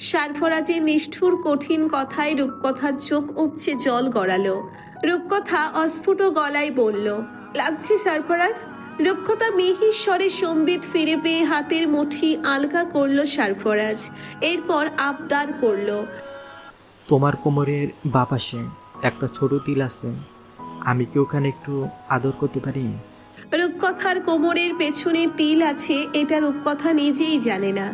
সারফরাজের নিষ্ঠুর কঠিন কথায় রূপকথার চোখ উপচে জল গড়ালো। রূপকথা অস্ফুট গলায় বলল, লাগছে সারফরাজ? রূপকথা মিহির স্বরে সম্বিত ফিরে পেয়ে হাতের মুঠি আলগা করল সারফরাজ। এরপর আবদার করল, তোমার কোমরের বাপাশে একটা ছোট তিল আছে, আমি কি ওখানে একটু আদর করতে পারি? রূপকথার কোমরের পেছনে তিল আছে এটা রূপকথা নিজেই জানে না।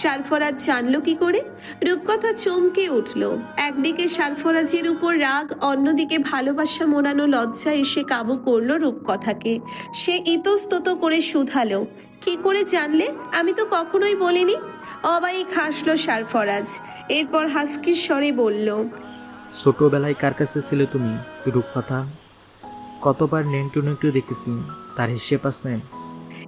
সারফরাজ জানলো কি করে? রূপকথা চমকে উঠল। একদিকে সারফরাজের উপর রাগ, অন্যদিকে ভালোবাসা মোড়ানো লজ্জা এসে কাবু করল রূপকথাকে। সে ইতস্তত করে শুধালো, কি করে জানলে? আমি তো কখনোই বলিনি। অবাইক হাসলো সারফরাজ। এরপর হাসকির স্বরে বলল, ছোটবেলায় কার কাছে ছিলে তুমি রূপকথা? কতবার নেন্টু নেন্টু দেখেছি। তার হিসেব আছে।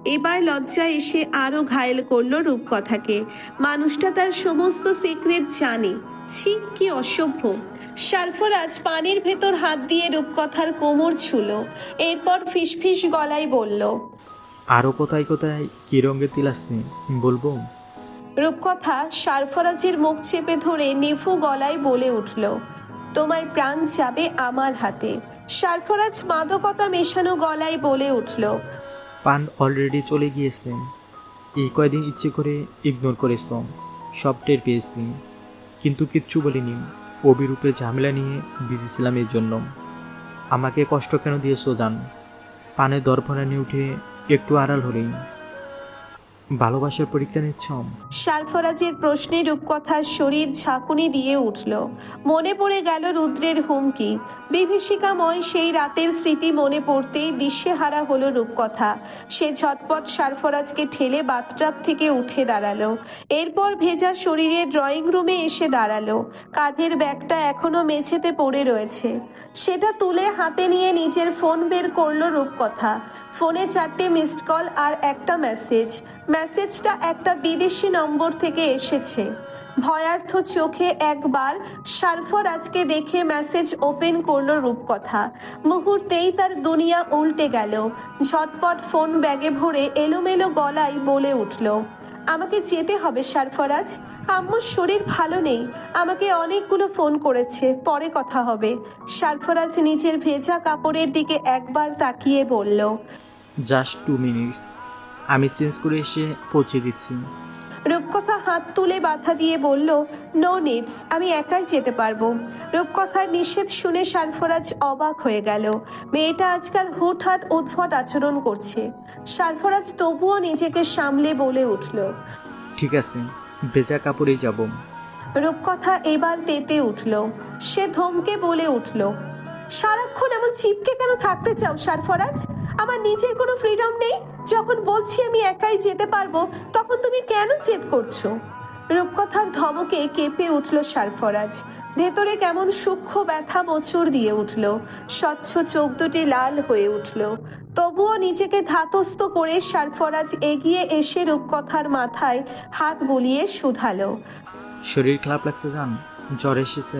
এবার লজ্জা এসে আরও ঘায়েল করল রূপকথাকে। মানুষটা তার সমস্ত সিক্রেট জানে। ছি কি অসভ্য। সারফরাজ পানির ভেতর হাত দিয়ে রূপকথার কোমর ছুল। এরপর ফিসফিস গলায় বলল আরও কোথায় কোথায় কী রঙের তিল বলব? রূপকথা সারফরাজের মুখ চেপে ধরে নেফু গলায় বলে উঠল তোমার প্রাণ যাবে আমার হাতে। সারফরাজ মাদকতা মেশানো গলায় বলে উঠল। পান অলরেডি চলে গিয়েছে। এই কয়দিন ইচ্ছে করে ইগনোর করেছ। সব টের পেয়েছি। কিন্তু কিচ্ছু বলিনি। অবিরূপে ঝামেলা নিয়ে বিজি ছিলাম এর জন্য। আমাকে কষ্ট কেন দিয়েছ জান? পানে নিয়ে উঠে একটু আড়াল হলেই। ভালোবাসার পরীক্ষা নিচ্ছ? সারফরাজের প্রশ্নে রূপকথার শরীর ঝাঁকুনি দিয়ে উঠল। মনে পড়ে গেল রুদ্রের হুমকি। বিভীষিকাময় সেই রাতের স্মৃতি মনে পড়তেই দিশেহারা হলো রূপকথা। সে ঝটপট সারফরাজকে ঠেলে বাথটাব থেকে উঠে দাঁড়াল। এরপর ভেজা শরীরে ড্রয়িং রুমে এসে দাঁড়াল। কাঁধের ব্যাগটা এখনও মেঝেতে পড়ে রয়েছে। সেটা তুলে হাতে নিয়ে নিজের ফোন বের করল রূপকথা। ফোনে চারটে মিসড কল আর একটা মেসেজ মেসেজটা একটা বিদেশি নম্বর থেকে এসেছে। ভয়ার্থ চোখে একবার সারফরাজকে দেখে মেসেজ ওপেন করল রূপকথা। মুহূর্তেই তার দুনিয়া উল্টে গেল। ঝটপট ফোন ব্যাগে ভরে এলোমেলো গলায় বলে উঠল, আমাকে যেতে হবে সারফরাজ। আম্মুর শরীর ভালো নেই। আমাকে অনেকগুলো ফোন করেছে। পরে কথা হবে। সারফরাজ নিজের ভেজা কাপড়ের দিকে একবার তাকিয়ে বলল, জাস্ট টু মিনিটস। আমি চেঞ্জ করে এসে পৌঁছে দিচ্ছি। রূপকথা হাত তুলে বাধা দিয়ে বলল নো নিডস আমি একাই যেতে পারব। রূপকথার নিষেধ শুনে সারফরাজ অবাক হয়ে গেল। মেয়েটা আজকাল হুটহাট উদ্ভট আচরণ করছে। সারফরাজ তবুও নিজেকে সামলে বলে উঠল ঠিক আছে ভেজা কাপড়েই যাব। রূপকথা এবার তেতে উঠল। সে ধমকে বলে উঠল সারাক্ষণ এমন চিপকে কেন থাকতে চাও সারফরাজ? আমার নিজের কোনো ফ্রিডম নেই? যখন বলছি আমি একাই যেতে পারব, তখন তুমি কেন জেদ করছ? রূপকথার ধমকে কেঁপে উঠল সারফরাজ। ভেতরে কেমন সূক্ষ্ম ব্যথা মোচড় দিয়ে উঠল। স্বচ্ছ চোখ দুটি লাল হয়ে উঠল। তবুও নিজেকে ধাতস্থ করে সারফরাজ এগিয়ে এসে রূপকথার মাথায় হাত বুলিয়ে শুধালো। শরীর খারাপ লাগছে জান? জ্বর এসেছে।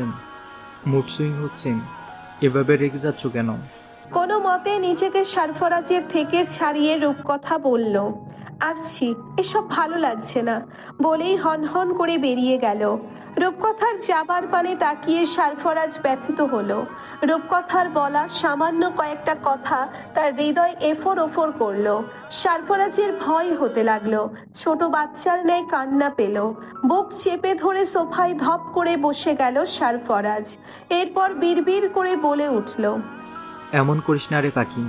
মুড সুইং হচ্ছে। এভাবে রেগে যাচ্ছ কেন? কোনো মতে নিজেকে সারফরাজের থেকে ছাড়িয়ে রূপকথা বলল, আসছি, এসব ভালো লাগছে না। বলেই হনহন করে বেরিয়ে গেল। রূপকথার যাবার পানে তাকিয়ে সারফরাজ ব্যথিত হলো। রূপকথার বলা সামান্য কয়েকটা কথা তার হৃদয় এফর ওফর করল। সারফরাজের ভয় হতে লাগল। ছোট বাচ্চার ন্যায় কান্না পেল। বুক চেপে ধরে সোফায় ধপ করে বসে গেল সারফরাজ। এরপর বিড়বিড় করে বলে উঠল এমন করিস না রে পাখি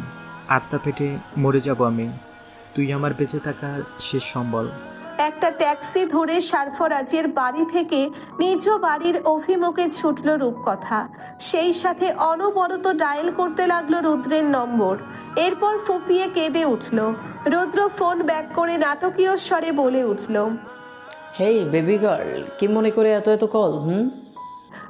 আত্মা পেটে মরে যাব আমি। তুই আমার বেঁচে থাকার শেষ সম্বল। একটা ট্যাক্সি ধরে সারফরাজের বাড়ি থেকে নিজ বাড়ির অভিমুখে ছুটল রূপকথা। সেই সাথে অনবরত ডায়াল করতে লাগল রুদ্রের নম্বর। এরপর ফুপিয়ে কেঁদে উঠল। রুদ্র ফোন ব্যাক করে নাটকীয় স্বরে বলে উঠল হেই বেবি গার্ল কি মনে করে এত এত কল হুম?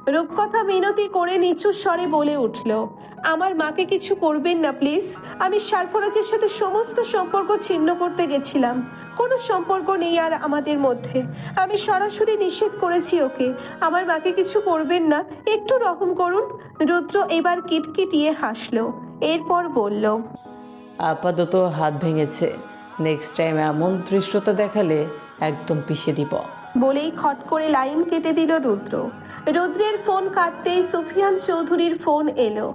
রূপকথা মিনতি করে নিচু স্বরে বলে উঠল, আমার মাকে কিছু করবেন না, প্লিজ। আমি সারফরাজের সাথে সমস্ত সম্পর্ক ছিন্ন করতে গেছিলাম। কোনো সম্পর্ক নেই আর আমাদের মধ্যে। আমি সরাসরি নিষেধ করেছি ওকে। আমার মাকে কিছু করবেন না। একটু রকম করুন। রুদ্র এবার কিটকিটিয়ে হাসলো। এরপর বলল, আপাতত হাত ভেঙেছে। নেক্সট টাইম এমন দৃশ্যতা দেখালে একদম পিষে দিব। বলেই খট করে লাইন কেটে দিল রুদ্র। রুদ্রের ফোন কাটতেই সুফিয়ান চৌধুরীর ফোন এলো।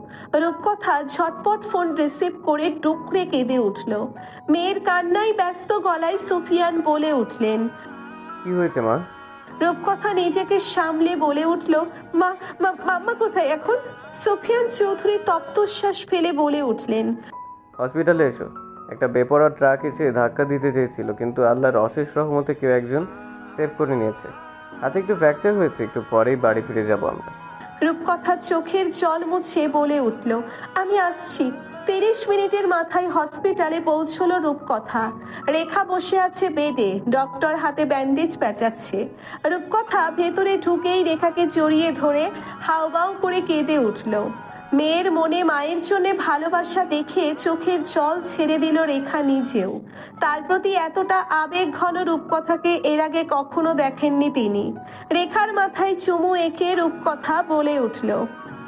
রূপকথা ঝটপট ফোন রিসিভ করে ডুকরে কেঁদে উঠল। মেয়ের কান্নায় ব্যস্ত গলায় সুফিয়ান বলে উঠলেন কি হয়েছে মা? রূপকথা নিজেকে সামলে বলে উঠল মা মাম্মা কোথায় এখন? সুফিয়ান চৌধুরী তপ্তশ্বাস ফেলে বলে উঠলেন হসপিটালে এসো। একটা বেপরোয়া ট্রাক এসে ধাক্কা দিতে চেয়েছিল কিন্তু আল্লাহর অশেষ রহমতে কেউ একজন সেভ করে নিয়েছে। হাতে একটু ফ্র্যাকচার হয়েছে, একটু পরেই বাড়ি ফিরে যাব আমরা। রূপকথা চোখের জল মুছে বলে উঠল, আমি আসছি। তিরিশ মিনিটের মাথায় হসপিটালে পৌঁছলো রূপকথা। রেখা বসে আছে বেডে ডক্টর হাতে ব্যান্ডেজ পেঁচাচ্ছে। রূপকথা ভেতরে ঢুকেই রেখাকে জড়িয়ে ধরে হাওবাও করে কেঁদে উঠল। মেয়ের মনে মায়ের জন্য ভালোবাসা দেখে চোখের জল ছেড়ে দিল রেখা নিজেও। তার প্রতি এতটা আবেগ ঘন রূপকথাকে এর আগে কখনো দেখেননি তিনি। রেখার মাথায় চুমু এঁকে রূপকথা বলে উঠল,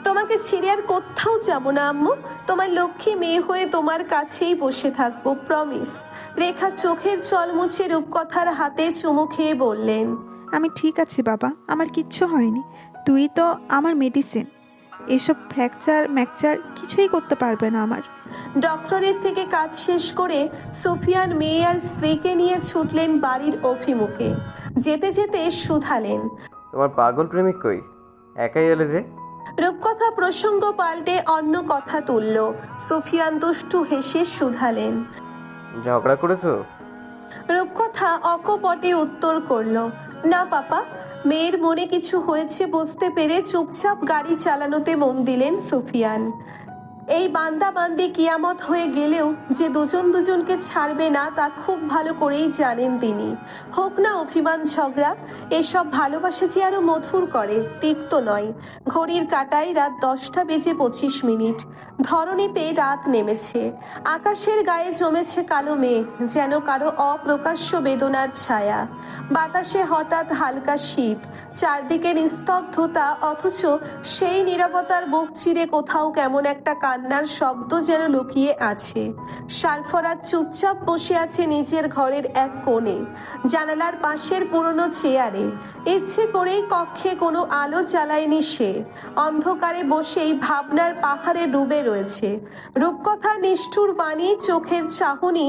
তোমাকে ছেড়ে আর কোথাও যাব না, আম্মু। তোমার লক্ষ্মী মেয়ে হয়ে তোমার কাছেই বসে থাকব প্রমিস রেখা চোখের জল মুছে রূপকথার হাতে চুমু খেয়ে বললেন, আমি ঠিক আছি বাবা, আমার কিচ্ছু হয়নি। তুই তো আমার মেডিসিন এসব ফ্র্যাকচার ম্যাকচার কিছুই করতে পারবে না আমার। ডক্টরের থেকে কাজ শেষ করে সুফিয়ান মেয়ে আর স্ত্রীকে নিয়ে ছুটলেন বাড়ির অভিমুখে। যেতে যেতে শুধালেন। তোমার পাগল প্রেমিক কই? একাই এলে যে? রূপকথা প্রসঙ্গ পাল্টে অন্য কথা তুলল। সুফিয়ান দুষ্টু হেসে শুধালেন। ঝগড়া করেছ? রূপকথা অকপটে উত্তর করল না পাপা মেয়ের মনে কিছু হয়েছে বুঝতে পেরে চুপচাপ গাড়ি চালানোতে মন দিলেন সুফিয়ান। এই বান্দা বান্দি কিয়ামত হয়ে গেলেও যে দুজন দুজনকে ছাড়বে না, তা খুব ভালো করেই জানেন তিনি। হোক না অভিমান, ঝগড়া, এসব ভালোবাসা যে আরও মধুর করে, তিক্ত নয়। ঘড়ির কাটায় রাত দশটা বেজে পঁচিশ মিনিট। ধরণীতে রাত নেমেছে। আকাশের গায়ে জমেছে কালো মেঘ, যেন কারও অপ্রকাশ্য বেদনার ছায়া। বাতাসে হঠাৎ হালকা শীত, চারদিকে নিস্তব্ধতা, অথচ সেই নীরবতার বুক চিরে কোথাও কেমন একটা কান্নার শব্দ যেন লুকিয়ে আছে। সারফরাজ চুপচাপ বসে আছে নিজের ঘরের এক কোণে, জানালার পাশের পুরনো চেয়ারে। ইচ্ছে করেই কক্ষে কোনো আলো জ্বালায়নি সে। অন্ধকারে বসেই ভাবনার পাহাড়ে ডুবে রয়েছে। রূপকথা নিষ্ঠুর বাণী, চোখের চাহনি,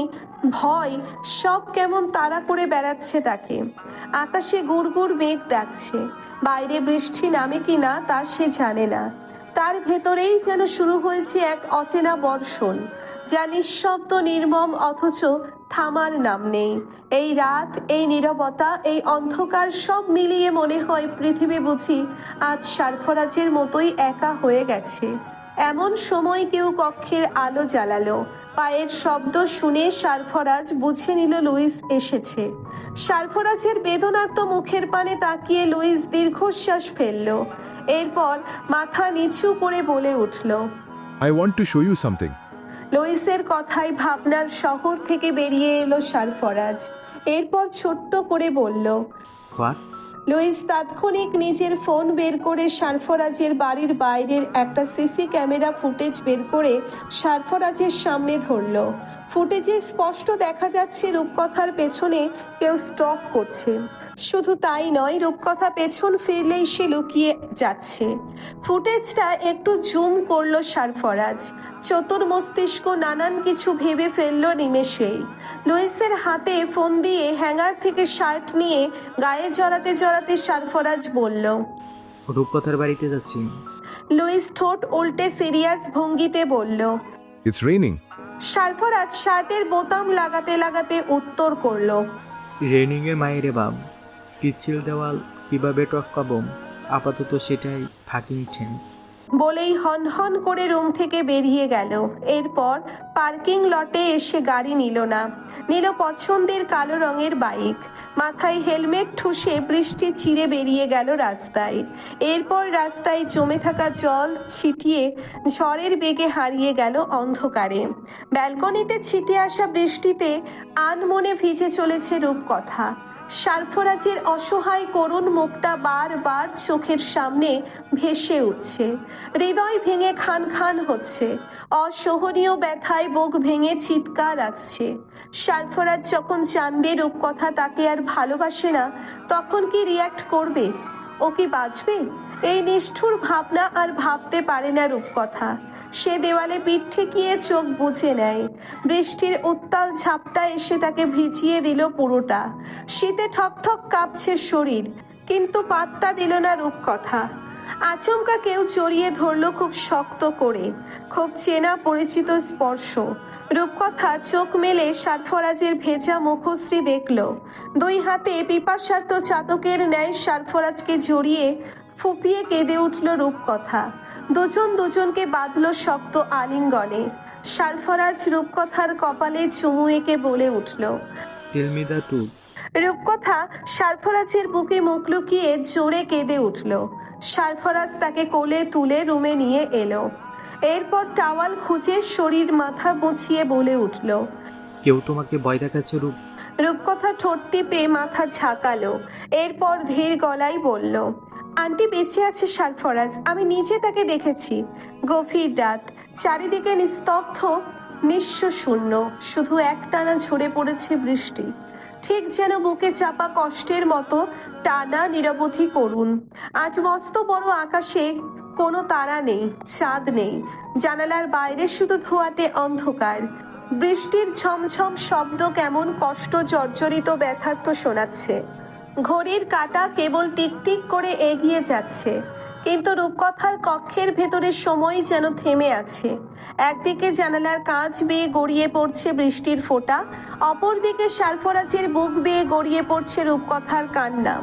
ভয়, সব কেমন তাড়া করে বেড়াচ্ছে তাকে। আকাশে গুড় গুড় মেঘ ডাকছে। বাইরে বৃষ্টি নামে কি না তা সে জানে না। তার ভেতরেই যেন শুরু হয়েছে এক অচেনা বর্ষণ, যা নিঃশব্দ, নির্মম, অথচ থামার নাম নেই। এই রাত, এই নিরবতা, এই অন্ধকার সব মিলিয়ে মনে হয় পৃথিবী বুঝি আজ সার্ফরাজের মতোই একা হয়ে গেছে। এমন সময় কেউ কক্ষের আলো জ্বালালো পায়ের শব্দ শুনে সারফরাজ বুঝে নিল লুইস এসেছে। সারফরাজের বেদনার্ত মুখের পানে তাকিয়ে লুইস দীর্ঘশ্বাস ফেলল। এরপর মাথা নিচু করে বলে উঠল I want to show you something. লুইসের কথায় ভাবনার শহর থেকে বেরিয়ে এলো সারফরাজ। এরপর ছোট্ট করে বলল হোয়াট লুইস তাৎক্ষণিক নিজের ফোন বের করে সারফরাজের বাড়ির বাইরের একটা সিসি ক্যামেরা ফুটেজ বের করে সারফরাজের সামনে ধরল। ফুটেজে স্পষ্ট দেখা যাচ্ছে রূপকথার পেছনে কেউ স্টক করছে। শুধু তাই নয়, রূপকথা পেছন ফিরলেই সে লুকিয়ে যাচ্ছে। ফুটেজটা একটু জুম করল সারফরাজ। চতুর মস্তিষ্ক নানান কিছু ভেবে ফেলল নিমেষেই। লুইসের হাতে ফোন দিয়ে হ্যাঙ্গার থেকে শার্ট নিয়ে গায়ে জড়াতে জড়াতে সারফরাজ বলল রূপকথার বাড়িতে যাচ্ছি। লুইস ঠোঁট উল্টে সিরিয়াস ভঙ্গিতে বলল ইটস রেইনিং সারফরাজ শার্টের বোতাম লাগাতে লাগাতে উত্তর করল রেইনিং এর মায়েরে বাপ পিচ্ছিল দেওয়াল কীভাবে টপকাবো আপাতত সেটাই ফাকিং ঠেন্স বলেই হন হন করে রুম থেকে বেরিয়ে গেল। এরপর পার্কিং লটে এসে গাড়ি নিল না। নিল পছন্দের কালো রঙের বাইক। মাথায় হেলমেট ঠুসে বৃষ্টি ছিঁড়ে বেরিয়ে গেল রাস্তায়। এরপর রাস্তায় জমে থাকা জল ছিটিয়ে ঝড়ের বেগে হারিয়ে গেল অন্ধকারে। ব্যালকনিতে ছিটে আসা বৃষ্টিতে আনমনে ভিজে চলেছে রূপকথা। সারফরাজের অসহায় করুণ মুখটা বারবার চোখের সামনে ভেসে উঠছে। হৃদয় ভেঙে খান খান হচ্ছে। অসহনীয় ব্যথায় বুক ভেঙে চিৎকার আসছে। সার্ফরাজ যখন জানবে রূপকথা তাকে আর ভালোবাসে না, তখন কি রিয়াক্ট করবে? ও কি বাঁচবে? এই নিষ্ঠুর ভাবনা আর ভাবতে পারে না রূপকথা। সে দেওয়ালে পিঠ ঠেকিয়ে চোখ বুঝে নেয়। বৃষ্টির উত্তাল ঝাপটা এসে তাকে ভিজিয়ে দিল পুরোটা। শীতে ঠক ঠক কাঁপছে শরীর, কিন্তু পাত্তা দিল না রূপকথা। আচমকা কেউ জড়িয়ে ধরলো খুব শক্ত করে। খুব চেনা পরিচিত স্পর্শ। রূপকথা চোখ মেলে সারফরাজের ভেজা মুখশ্রী দেখল। দুই হাতে পিপাসার্থ চাতকের ন্যায় সারফরাজকে জড়িয়ে ফুপিয়ে কেঁদে উঠল রূপকথা। দুজন দুজনকে বাঁধল শক্ত আলিঙ্গনে। সারফরাজ রূপকথার কপালে চুমু এঁকে বলে উঠল ট্রুথ রূপকথা সারফরাজের বুকে মুখ লুকিয়ে জোরে কেঁদে উঠল। সারফরাজ তাকে কোলে তুলে রুমে নিয়ে এলো। এরপর টাওয়াল খুঁজে শরীর মাথা বুঝিয়ে বলে উঠল কেউ তোমাকে ভয় দেখাচ্ছে রূপ। রূপকথা ঠোঁট টিপে মাথা ঝাঁকালো। এরপর ধীর গলায় বলল আন্টি বেঁচে আছে সারফরাজ আমি নিজে তাকে দেখেছি। গভীর রাত। চারিদিকে নিস্তব্ধ, নিঃস্ব শূন্য। শুধু একটানা ঝরে পড়েছে বৃষ্টি। ঠিক যেন বুকে চাপা কষ্টের মতো টানা নিরবধি করুন। আজ মস্ত বড় আকাশে কোনো তারা নেই চাঁদ নেই। জানালার বাইরে শুধু ধোয়াটে অন্ধকার। বৃষ্টির ঝমঝম শব্দ কেমন কষ্ট জর্জরিত ব্যথার্থ শোনাচ্ছে। ঘড়ির কাঁটা কেবল টিকটিক করে এগিয়ে যাচ্ছে, কিন্তু রূপকথার কক্ষের ভেতরে সময় যেন থেমে আছে। একদিকে জানালার কাঁচ বেয়ে গড়িয়ে পড়ছে বৃষ্টির ফোঁটা, অপরদিকে সারফরাজের বুক বেয়ে গড়িয়ে পড়ছে রূপকথার কান্না।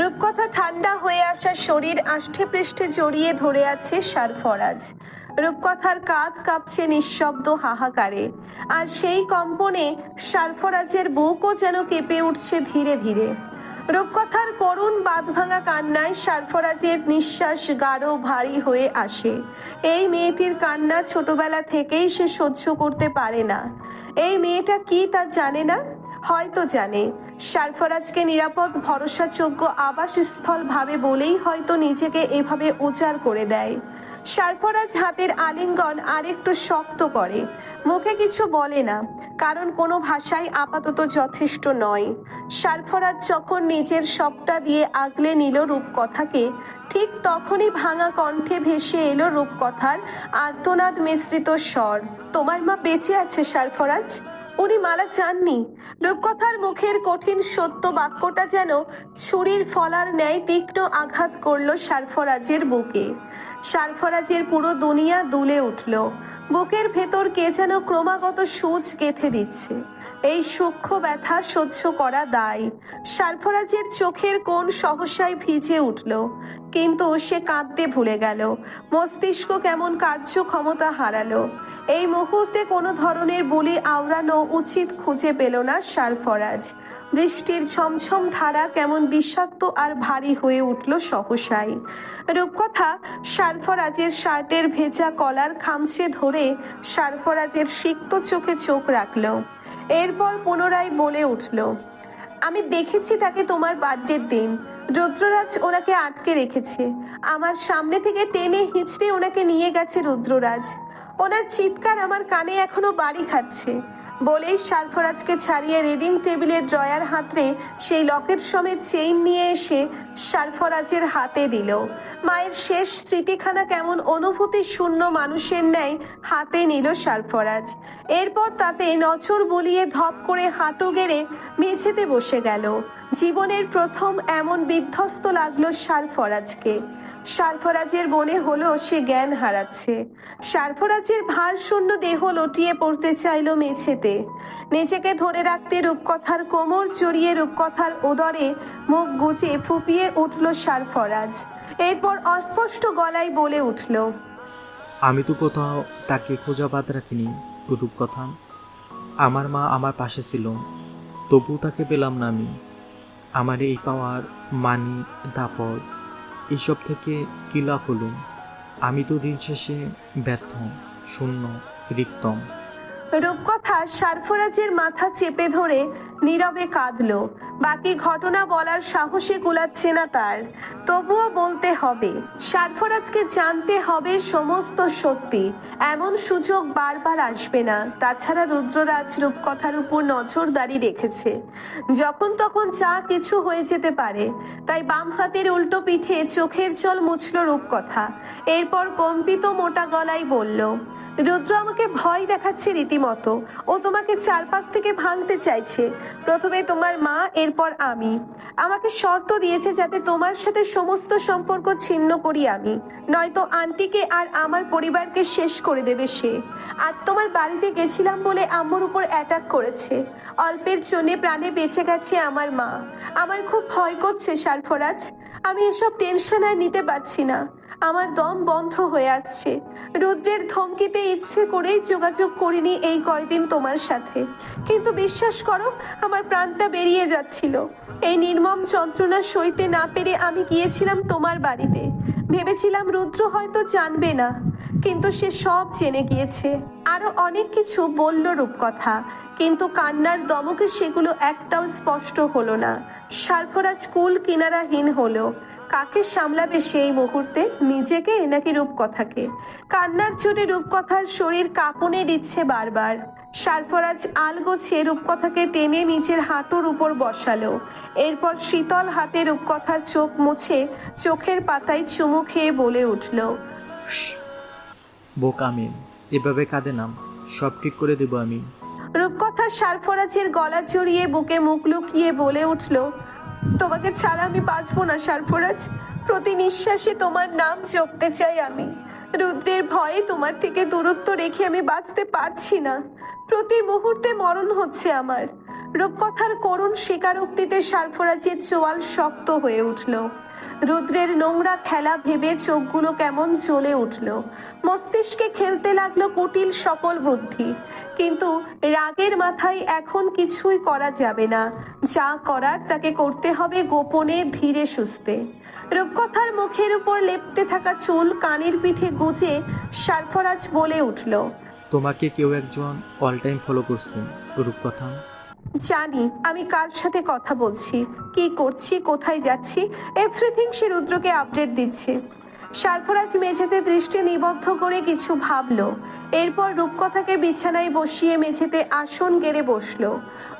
রূপকথা ঠান্ডা হয়ে আসা শরীর আষ্ঠে পৃষ্ঠে জড়িয়ে ধরে আছে সারফরাজ রূপকথার কাঁধ কাঁপছে নিঃশব্দ হাহাকারে, আর সেই কম্পনে সারফরাজের বুকও যেন কেঁপে উঠছে ধীরে ধীরে। রূপকথার করুণ বাঁধভাঙা কান্নায় সারফরাজের নিঃশ্বাস গাঢ় ভারী হয়ে আসে। এই মেয়েটির কান্না ছোটবেলা থেকেই সে সহ্য করতে পারে না। এই মেয়েটা কি তা জানে না? হয়তো জানে। সারফরাজকে নিরাপদ, ভরসাযোগ্য আবাসস্থল ভাবে বলেই হয়তো নিজেকে এভাবে উজাড় করে দেয়। সারফরাজ হাতের আলিঙ্গন আরেকটু শক্ত করে। মুখে কিছু বলে না, কারণ কোনো ভাষাই আপাতত যথেষ্ট নয়। সারফরাজ যখন নিজের সবটা দিয়ে আগলে নিল রূপকথাকে, ঠিক তখনই ভাঙা কণ্ঠে ভেসে এলো রূপকথার আর্তনাদ মিশ্রিত স্বর। তোমার মা বেঁচে আছে সারফরাজ উনি মারা চাননি রূপকথার মুখের কঠিন সত্য বাক্যটা যেন ছুরির ফলার ন্যায় তীক্ষ্ণ আঘাত করল সারফরাজের বুকে। সারফরাজের পুরো দুনিয়া দুলে উঠল। বুকের ভেতর কে যেন ক্রমাগত সূচ গেথে দিচ্ছে। এই সূক্ষ্ম ব্যথা সহ্য করা দায়। সারফরাজের চোখের কোণ সহসায় ভিজে উঠল। কিন্তু সে কাঁদতে ভুলে গেল। মস্তিষ্ক কেমন কার্যক্ষমতা হারালো। এই মুহূর্তে কোনো ধরনের বলি আওড়ানো উচিত খুঁজে পেল না সারফরাজ বৃষ্টির ছমছম ধারা কেমন বিষাক্ত আর ভারী হয়ে উঠল সহসাই। রূপকথা সারফরাজের শার্টের ভেজা কলার খামচে ধরে সারফরাজের সিক্ত চোখে চোখ রাখল। এরপর পুনরায় বলে উঠল, আমি দেখেছি তাকে তোমার বার্থডের দিন। রুদ্ররাজ ওনাকে আটকে রেখেছে। আমার সামনে থেকে টেনে হিঁচড়ে ওনাকে নিয়ে গেছে রুদ্ররাজ। ওনার চিৎকার আমার কানে এখনও বাড়ি খাচ্ছে। বলেই সারফরাজকে ছাড়িয়ে রিডিং টেবিলের ড্রয়ার হাতড়ে সেই লকেট সমেত চেইন নিয়ে এসে সারফরাজের হাতে দিল। মায়ের শেষ স্মৃতিখানা কেমন অনুভূতি শূন্য মানুষের ন্যায় হাতে নিল সারফরাজ এরপর তাতে নজর বলিয়ে ধপ করে হাঁটু গেড়ে মেঝেতে বসে গেল। জীবনের প্রথম এমন বিধ্বস্ত লাগল সারফরাজকে সারফরাজের মনে হলো সে জ্ঞান হারাচ্ছে। সারফরাজের ভার শূন্য দেহ লটিয়ে পড়তে চাইল মেঝেতে। নিজেকে ধরে রাখতে রূপকথার কোমর চড়িয়ে রূপকথার উদরে মুখ গুজে ফুপিয়ে উঠল সারফরাজ। এরপর অস্পষ্ট গলায় বলে উঠল, আমি তো কোথাও তাকে খোঁজা বাদ রাখিনি, রূপকথা। আমার মা আমার পাশে ছিল তবু তাকে পেলাম না আমি। আমার এই পাওয়ার মানি, দাপট এইসব থেকে কিলা লাভ হলো আমি তো দিন শেষে ব্যর্থ শূন্য রিক্তম। রূপকথা সারফরাজের মাথা চেপে ধরে নীরবে কাঁদল। বাকি ঘটনা বলার সাহসে কুলাচ্ছে না তার। তবুও বলতে হবে, সারফরাজকে জানতে হবে সমস্ত সত্যি এমন সুযোগ বারবার আসবে না। তাছাড়া রুদ্ররাজ রূপকথার উপর নজরদারি রেখেছে। যখন তখন যা কিছু হয়ে যেতে পারে, তাই বাম হাতের উল্টো পিঠে চোখের জল মুছল রূপকথা। এরপর কম্পিত মোটা গলায় বলল রুদ্র আমাকে ভয় দেখাচ্ছে রীতিমতো। ও তোমাকে চারপাশ থেকে ভাঙতে চাইছে। প্রথমে তোমার মা, এরপর আমি। আমাকে শর্ত দিয়েছে যাতে তোমার সাথে সমস্ত সম্পর্ক ছিন্ন করি আমি। নয়তো আন্টিকে আর আমার পরিবারকে শেষ করে দেবে সে। আজ তোমার বাড়িতে গেছিলাম বলে আম্মুর উপর অ্যাটাক করেছে। অল্পের জন্য প্রাণে বেঁচে গেছে আমার মা। আমার খুব ভয় করছে সারফরাজ আমি এসব টেনশন আর নিতে পারছি না। আমার দম বন্ধ হয়ে আসছে। রুদ্রের ধমকিতে ইচ্ছে করেই যোগাযোগ করিনি এই কয়দিন তোমার সাথে। কিন্তু বিশ্বাস করো, আমার প্রাণটা বেরিয়ে যাচ্ছিল। এই নির্মম যন্ত্রণা সইতে না পেরে আমি গিয়েছিলাম তোমার বাড়িতে। ভেবেছিলাম রুদ্র হয়তো জানবে না, কিন্তু সে সব জেনে গিয়েছে। আরও অনেক কিছু বলল রূপকথা, কিন্তু কান্নার দমকে সেগুলো একটাও স্পষ্ট হলো না। সারফরাজ কুল কিনারাহীন হলো। কাকে সামলাবে সেই মুহূর্তে? নিজেকে নাকি রূপকথাকে? কান্নার জোরে রূপকথার শরীর কাঁপনে দিচ্ছে বারবার। সারফরাজ আলগোছে রূপকথাকে টেনে নিজের হাঁটুর উপর বসালো। এরপর শীতল হাতে রূপকথার চোখ মুছে চোখের পাতায় চুমু খেয়ে বলে উঠল বোক আমি। এভাবে কাঁদে নাম সব ঠিক করে দেবো আমি। রূপকথা সারফরাজের গলা জড়িয়ে বুকে মুখ লুকিয়ে বলে উঠল তোমাকে ছাড়া আমি বাঁচবো না, সারফরাজ। প্রতি নিঃশ্বাসে তোমার নাম জপতে চাই আমি। রুদ্রের ভয়ে তোমার থেকে দূরত্ব রেখে আমি বাঁচতে পারছি না। প্রতি মুহূর্তে মরণ হচ্ছে আমার। রূপকথার করুণ স্বীকারোক্তিতে সারফরাজের চোয়াল শক্ত হয়ে উঠল। রুদ্রের নোংরা খেলা ভেবে চোখগুলো কেমন জ্বলে উঠল। মস্তিষ্কে খেলতে লাগল কুটিল সকল বুদ্ধি। কিন্তু রাগের মাথায় এখন কিছুই করা যাবে না। যা করার তাকে করতে হবে গোপনে ধীরে সুস্থে। রূপকথার মুখের উপর লেপটে থাকা চুল কানের পিঠে গুজে সারফরাজ বলে উঠল, তোমাকে কেউ একজন অল টাইম ফলো করছে রূপকথা? জানি আমি কার সাথে কথা বলছি, কি করছি, কোথায় যাচ্ছি এভরিথিং সে রুদ্রকে আপডেট দিচ্ছে। সারফরাজ মেঝেতে দৃষ্টি নিবদ্ধ করে কিছু ভাবলো। এরপর রূপকথাকে বিছানায় বসিয়ে মেঝেতে আসন গেড়ে বসল।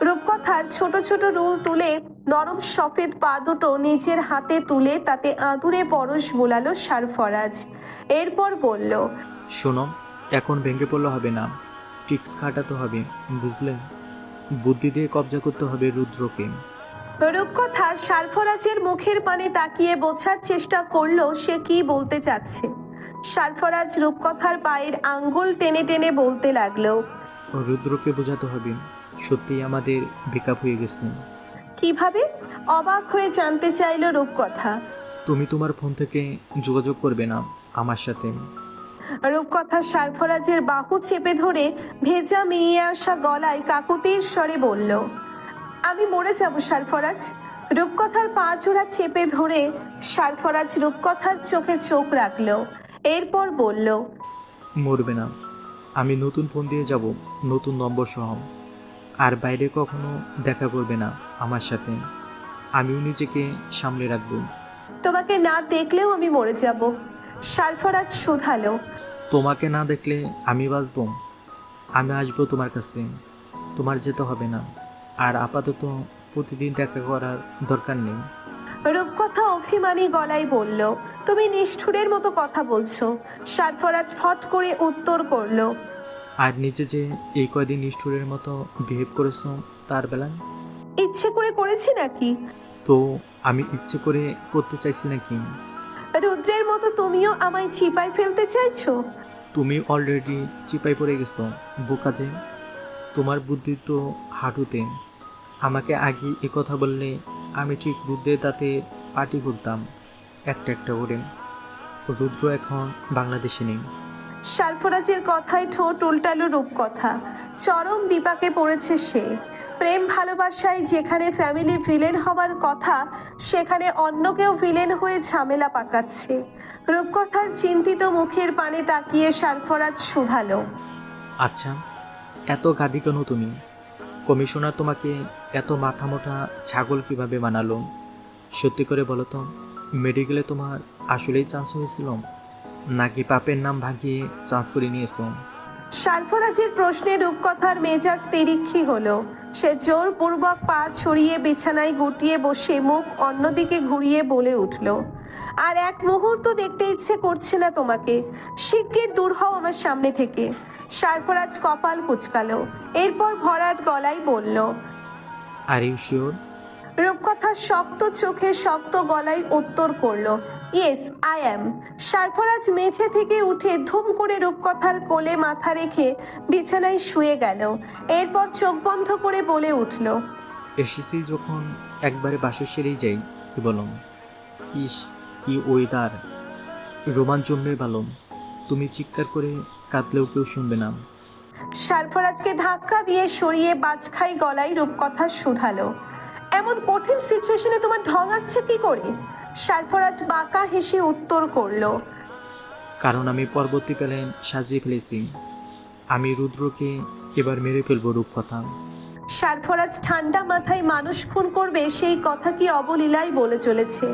রূপকথার ছোট ছোট রুল তুলে নরম সফেদ পা দুটো নিজের হাতে তুলে তাতে আঁতুরে পরশ বোলালো সারফরাজ। এরপর বলল, শোনো, এখন ভেঙে পড়লে হবে না। ট্রিক্স খাটাতে হবে, বুঝলে? বুদ্ধি দিয়ে কবজা করতে হবে রুদ্রকে। রূপকথা সারফরাজের মুখের পানে তাকিয়ে বোঝার চেষ্টা করল সে কি বলতে চাচ্ছে? সারফরাজ রূপকথার পায়ের আঙ্গুল টেনে টেনে বলতে লাগল। রুদ্রকে বোঝাতে হবে সত্যিই আমাদের বেকআপ হয়ে গেছে। কীভাবে? অবাক হয়ে জানতে চাইলো রূপকথা। তুমি তোমার ফোন থেকে যোগাযোগ করবে না আমার সাথে। রূপকথা সারফরাজের বাহু চেপে ধরে ভেজা মেয়ে আসা গলায় কাকুতির স্বরে বলল আমি মরে যাব সারফরাজ। রূপকথার পা জোড়া চেপে ধরে সারফরাজ রূপকথার চোখে চোখ রাখল। এরপর বলল মরবে না। আমি নতুন ফোন দিয়ে যাব নতুন নম্বর সহ। আর বাইরে কখনো দেখা করবে না আমার সাথে। আমিও নিজেকে সামলে রাখব। তোমাকে না দেখলেও আমি মরে যাব। সারফরাজ শুধালো। তোমাকে না দেখলে আমি বাঁচবো? আমি আসব তোমার কাছে। তোমার যেতে হবে না। আর আপাতত প্রতিদিন দেখা করার দরকার নেই। রূপকথা অভিমানী গলায় বলল তুমি নিষ্ঠুরের মতো কথা বলছো। সারফরাজ ফট করে উত্তর করল আর নিজে যে এই কয়দিন নিষ্ঠুরের মতো বিহেভ করেছ তার বেলায়? ইচ্ছে করে করেছি নাকি? তো আমি ইচ্ছে করে করতে চাইছি নাকি? রুদ্রের মতো তুমিও আমায় চিপায় ফেলতে চাইছো? তুমি অলরেডি চিপাই পড়ে গেছো বোকা যে। তোমার বুদ্ধি তো হাঁটুতে। আমাকে আগে এ কথা বললে আমি ঠিক রুদ্রের তাতে পার্টি করতাম একটা একটা করে। রুদ্র এখন বাংলাদেশে নেই। সারফরাজের কথায় ঠোঁট উল্টালো রূপকথা। চরম বিপাকে পড়েছে সে। প্রেম ভালোবাসায় যেখানে ফ্যামিলি ভিলেন হবার কথা, সেখানে অন্য কেউ ভিলেন হয়ে ঝামেলা পাকাচ্ছে। রূপকথার চিন্তিত মুখের পানে তাকিয়ে সারফরাজ শুধালো। আচ্ছা এত গাদি কেন তুমি? কমিশনার তোমাকে এত মাথা মোটা ছাগল কীভাবে বানালো? সত্যি করে বলো তো মেডিকেলে তোমার আসলেই চান্স হয়েছিল? নাকি পাপের নাম ভাগিয়ে চান্স করে নিয়েছো? সারফরাজের প্রশ্নে রূপকথার মেজাজ তিরিক্ষি হলো। সে জোরপূর্বক পা ছড়িয়ে বিছানায় গুটিয়ে বসে মুখ অন্যদিকে ঘুরিয়ে বলে উঠল আর এক মুহূর্ত দেখতে ইচ্ছে করছে না তোমাকে। শিগগির দূর হও আমার সামনে থেকে। সারফরাজ কপাল কুচকালো এরপর ভরাট গলায় বলল আর ইউ শিওর? রূপকথা শক্ত চোখে শক্ত গলায় উত্তর করল ইয়েস আই অ্যাম সারফরাজ মেঝে থেকে উঠে ধুম করে রূপকথার কোলে মাথা রেখে বিছানায় শুয়ে গেল। এরপর চোখ বন্ধ করে বলে উঠল এসেছি যখন একবারে বাসর সেরেই যাই কি বলুন? ইস কি ওয়েদার রোমান জন্মে বালম তুমি চিৎকার করে কাঁদলেও কেউ শুনবে না। সারফরাজকে ধাক্কা দিয়ে সরিয়ে বাজখাই গলায় রূপকথা শুধালো। এমন কঠিন সিচুয়েশনে তোমার ঢং আসছে কি করে? সারফরাজ বাঁকা হেসে উত্তর করল কারণ আমি পরবর্তীকালে সাজিয়ে ফেলেছি। আমি রুদ্রকে এবার মেরে ফেলব রূপকথা। সারফরাজ ঠান্ডা মাথায় মানুষ খুন করবে সেই কথা কি অবলীলাই বলে চলেছে।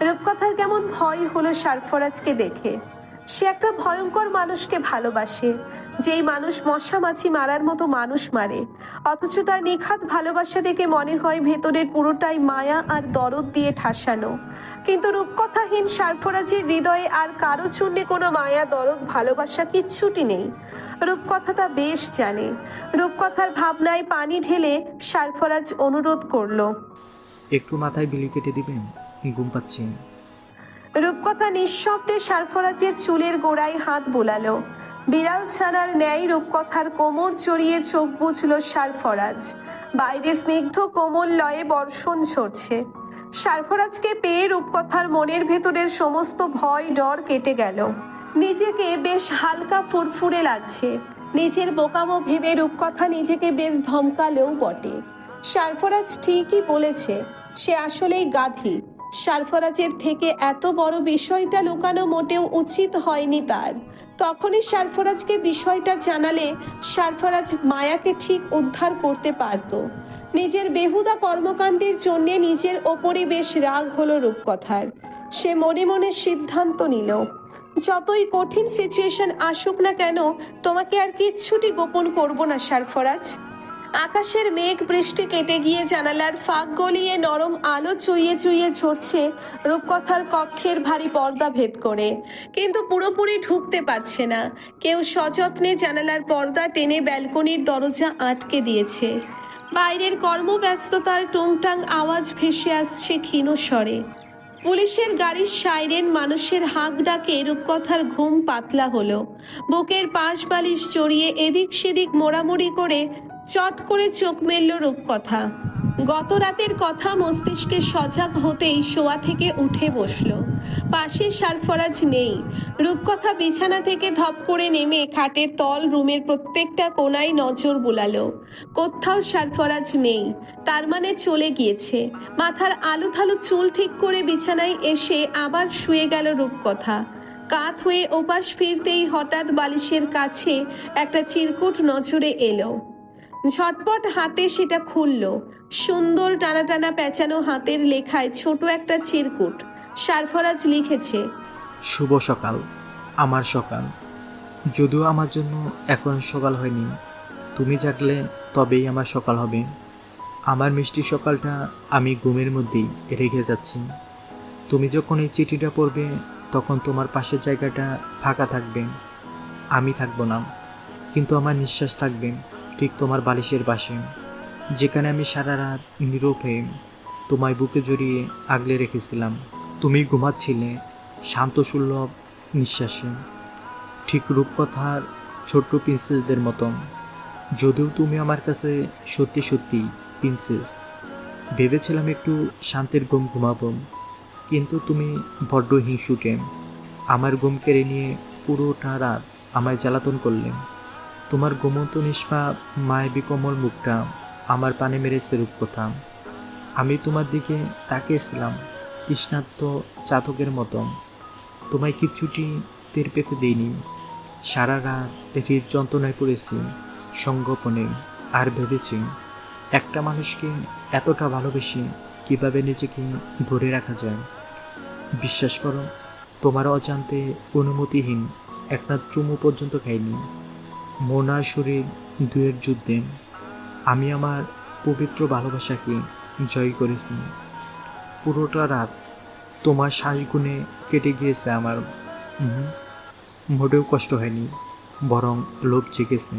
রূপকথার কেমন ভয় হলো সারফরাজকে দেখে। সে একটা ভয়ঙ্কর মানুষকে ভালোবাসে, যেই মানুষ মশা মাছি মারার মতো মানুষ মারে। অথচ তার নিখাত ভালোবাসা দেখে মনে হয় ভেতরের পুরোটাই মায়া আর দরদ দিয়ে ঠাসানো। কিন্তু রূপকথাহীন সারফরাজের হৃদয়ে আর কারও চূর্ণে কোনো মায়া, দরদ, ভালোবাসা কিচ্ছুটি নেই। রূপকথা তা বেশ জানে। রূপকথার ভাবনায় পানি ঢেলে সারফরাজ অনুরোধ করল, একটু মাথায় বিলি কেটে দিবেন, ঘুম পাচ্ছি রূপকথা নিঃশব্দে সারফরাজের চুলের গোড়ায় হাত বোলালো। বিড়াল ছানার ন্যায় রূপকথার কোমর চড়িয়ে চোখ বুঝল সারফরাজ বাইরে স্নিগ্ধ কোমল লয়ে বর্ষণ ঝরছে। সারফরাজকে পেয়ে রূপকথার মনের ভেতরের সমস্ত ভয়, ডর কেটে গেল। নিজেকে বেশ হালকা ফুরফুরে লাগছে। নিজের বোকামো ভেবে রূপকথা নিজেকে বেশ ধমকালেও বটে। সারফরাজ ঠিকই বলেছে, সে আসলেই গাধী। সারফরাজের থেকে এত বড় বিষয়টা লুকানো মোটেও উচিত হয়নি তার। তখনই সারফরাজকে বিষয়টা জানালে সারফরাজ মায়াকে ঠিক উদ্ধার করতে পারত। নিজের বেহুদা কর্মকাণ্ডের জন্যে নিজের ওপরই বেশ রাগ হলো রূপকথার। সে মনে মনে সিদ্ধান্ত নিল, যতই কঠিন সিচুয়েশন আসুক না কেন, তোমাকে আর কিচ্ছুটি গোপন করব না সারফরাজ। আকাশের মেঘ বৃষ্টি কেটে গিয়ে জানালার ফাঁক গলিয়ে নরম আলো চুইয়ে চুইয়ে ঝরছে রূপকথার কক্ষের ভারী পর্দা ভেদ করে। কিন্তু পুরোপুরি ঢুকতে পারছে না। কেউ সযত্নে জানালার পর্দা টেনে ব্যালকনির দরজা আটকে দিয়েছে। বাইরের কর্মব্যস্ততার টুংটাং আওয়াজ ভেসে আসছে ক্ষীণ স্বরে। পুলিশের গাড়ির সাইরেন মানুষের হাঁক ডাকে রূপকথার ঘুম পাতলা হলো। বুকের পাশ বালিশ জড়িয়ে এদিক সেদিক মোড়ামুড়ি করে চট করে চোখ মেলল রূপকথা। গত রাতের কথা মস্তিষ্কে সজাগ হতেই শোয়া থেকে উঠে বসল। পাশে সারফরাজ নেই। রূপকথা বিছানা থেকে ধপ করে নেমে খাটের তল রুমের প্রত্যেকটা কোনায় নজর বুলালো। কোথাও সারফরাজ নেই। তার মানে চলে গিয়েছে। মাথার আলু থালু চুল ঠিক করে বিছানায় এসে আবার শুয়ে গেল রূপকথা। কাত হয়ে ওপাশ ফিরতেই হঠাৎ বালিশের কাছে একটা চিরকুট নজরে এলো। ঝটপট হাতে সেটা খুলল। সুন্দর টানা টানা পেঁচানো হাতের লেখায় ছোট একটা চিরকুট। সারফরাজ লিখেছে, শুভ সকাল, আমার সকাল। যদিও আমার জন্য এখন সকাল হয়নি, তুমি জাগলে তবেই আমার সকাল হবে। আমার মিষ্টি সকালটা আমি ঘুমের মধ্যেই রেখে যাচ্ছি। তুমি যখন এই চিঠিটা পড়বে, তখন তোমার পাশের জায়গাটা ফাঁকা থাকবে। আমি থাকব না, কিন্তু আমার নিঃশ্বাস থাকবে। ঠিক তোমার বালিশের পাশে, যেখানে আমি সারা রাত নীরব হয়ে তোমায় বুকে জড়িয়ে আগলে রেখেছিলাম। তুমি ঘুমাচ্ছিলে শান্ত সুলভ নিঃশ্বাসে, ঠিক রূপকথার ছোট্ট প্রিন্সেসদের মতন। যদিও তুমি আমার কাছে সত্যি সত্যি প্রিন্সেস ভেবেছিলাম একটু শান্তির ঘুম ঘুমাবো, কিন্তু তুমি বড্ড হিংসুটে আমার ঘুম কেড়ে নিয়ে পুরোটা রাত আমায় জ্বালাতন করলেন তোমার গোমন্ত নিষ্পাপ মায়াবী কোমল মুখটা আমার পানে মেরেছে রূপকথা আমি তোমার দিকে তাকিয়েছিলাম, তৃষ্ণার্ত চাতকের মতন। তোমায় কিচ্ছুটি টের পেতে দিইনি। সারা রাত হৃদ যন্ত্রণায় পড়েছি সঙ্গোপনে আর ভেবেছি, একটা মানুষকে এতটা ভালোবেসে কীভাবে নিজেকে ধরে রাখা যায়? বিশ্বাস করো, তোমার অজান্তে অনুমতিহীন একটা চুমু পর্যন্ত খাইনি। মন শরীর দুয়ের যুদ্ধে। আমি আমার পবিত্র ভালোবাসাকে জয় করেছি। পুরোটা রাত তোমার শ্বাসগুণে কেটে গিয়েছে আমার। মোটেও কষ্ট হয়নি, বরং লোভ জেগেছে।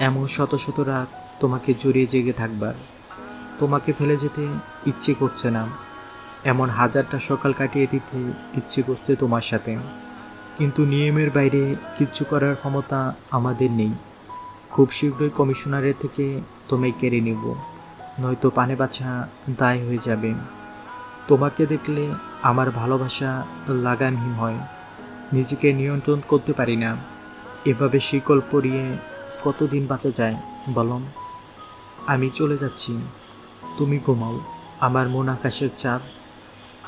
এমন শত শত রাত তোমাকে জড়িয়ে জেগে থাকবার। তোমাকে ফেলে যেতে ইচ্ছে করছে না। এমন হাজারটা সকাল কাটিয়ে দিতে ইচ্ছে করছে তোমার সাথে। কিন্তু নিয়মের বাইরে কিচ্ছু করার ক্ষমতা আমাদের নেই। খুব শীঘ্রই কমিশনারের থেকে তোমায় কেড়ে নেব, নয়তো পানে বাছা দায় হয়ে যাবে। তোমাকে দেখলে আমার ভালোবাসা লাগামহীন হয়, নিজেকে নিয়ন্ত্রণ করতে পারি না। এভাবে শিকল পরিয়ে কতদিন বাঁচা যায় বলম আমি চলে যাচ্ছি। তুমি ঘুমাও, আমার মন আকাশের চাঁদ।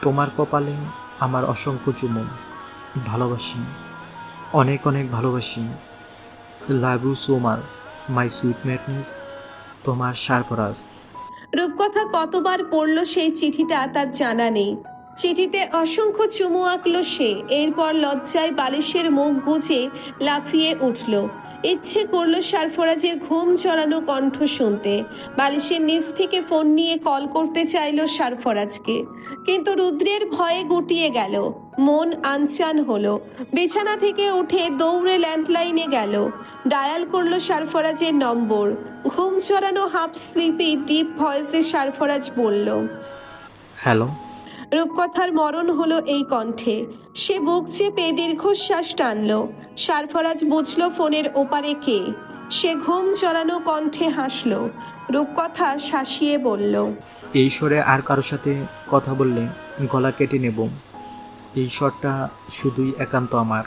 তোমার কপালে আমার অসংখ্য চুমু। ভালোবাসি। অনেক অনেক ভালোবাসি। Love you so much my sweet ম্যাটনেস তোমার সারপরাজ রূপকথা কতবার পড়ল সেই চিঠিটা তার জানা নেই। চিঠিতে অসংখ্য চুমু আঁকলো সে, এরপর লজ্জায় বালিশের মুখ বুঝে লাফিয়ে উঠল। ইচ্ছে করল সারফরাজের ঘুম চড়ানো কণ্ঠ শুনতে। বালিশের নিচ থেকে ফোন নিয়ে কল করতে চাইলো সারফরাজকে। কিন্তু রুদ্রের ভয়ে গুটিয়ে গেল। মন আনচান হলো। বিছানা থেকে উঠে দৌড়ে ল্যান্ডলাইনে গেল। ডায়াল করল সারফরাজের নম্বর। ঘুম চড়ানো হাফ স্লিপি ডিপ ভয়েসে সারফরাজ বলল হ্যালো। রূপকথার মরণ হলো এই কণ্ঠে। সে বুক চেপে দীর্ঘশ্বাস টানলো। সারফরাজ বুঝলো ফোনের ওপারে কে। সে ঘুম চড়ানো কণ্ঠে হাসলো। রূপকথা শাসিয়ে বলল এই স্বরে আর কারোর সাথে কথা বললে গলা কেটে নেব। এই শটটা শুধুই একান্ত আমার।